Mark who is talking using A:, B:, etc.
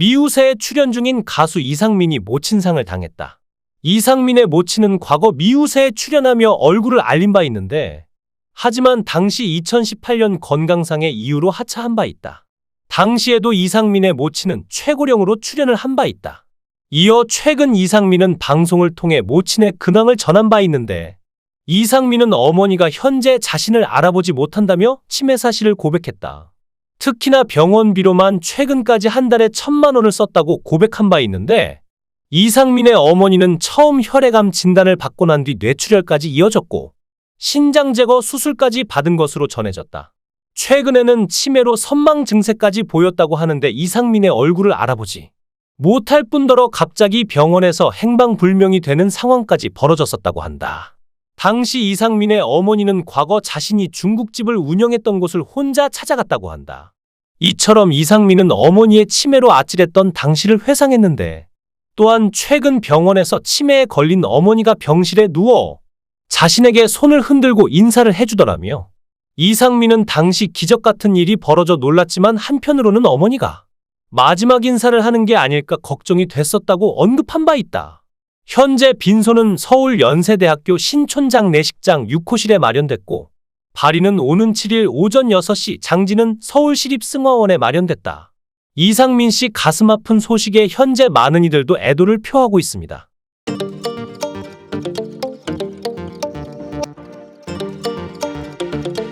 A: 미우새에 출연 중인 가수 이상민이 모친상을 당했다. 이상민의 모친은 과거 미우새에 출연하며 얼굴을 알린 바 있는데 하지만 당시 2018년 건강상의 이유로 하차한 바 있다. 당시에도 이상민의 모친은 최고령으로 출연을 한 바 있다. 이어 최근 이상민은 방송을 통해 모친의 근황을 전한 바 있는데 이상민은 어머니가 현재 자신을 알아보지 못한다며 치매 사실을 고백했다. 특히나 병원비로만 최근까지 한 달에 천만 원을 썼다고 고백한 바 있는데 이상민의 어머니는 처음 혈액암 진단을 받고 난 뒤 뇌출혈까지 이어졌고 신장 제거 수술까지 받은 것으로 전해졌다. 최근에는 치매로 선망 증세까지 보였다고 하는데 이상민의 얼굴을 알아보지 못할 뿐더러 갑자기 병원에서 행방불명이 되는 상황까지 벌어졌었다고 한다. 당시 이상민의 어머니는 과거 자신이 중국집을 운영했던 곳을 혼자 찾아갔다고 한다. 이처럼 이상민은 어머니의 치매로 아찔했던 당시를 회상했는데 또한 최근 병원에서 치매에 걸린 어머니가 병실에 누워 자신에게 손을 흔들고 인사를 해주더라며 이상민은 당시 기적 같은 일이 벌어져 놀랐지만 한편으로는 어머니가 마지막 인사를 하는 게 아닐까 걱정이 됐었다고 언급한 바 있다. 현재 빈소는 서울 연세대학교 신촌장 내식장 6호실에 마련됐고 발의는 오는 7일 오전 6시 장지는 서울시립승화원에 마련됐다. 이상민 씨 가슴 아픈 소식에 현재 많은 이들도 애도를 표하고 있습니다.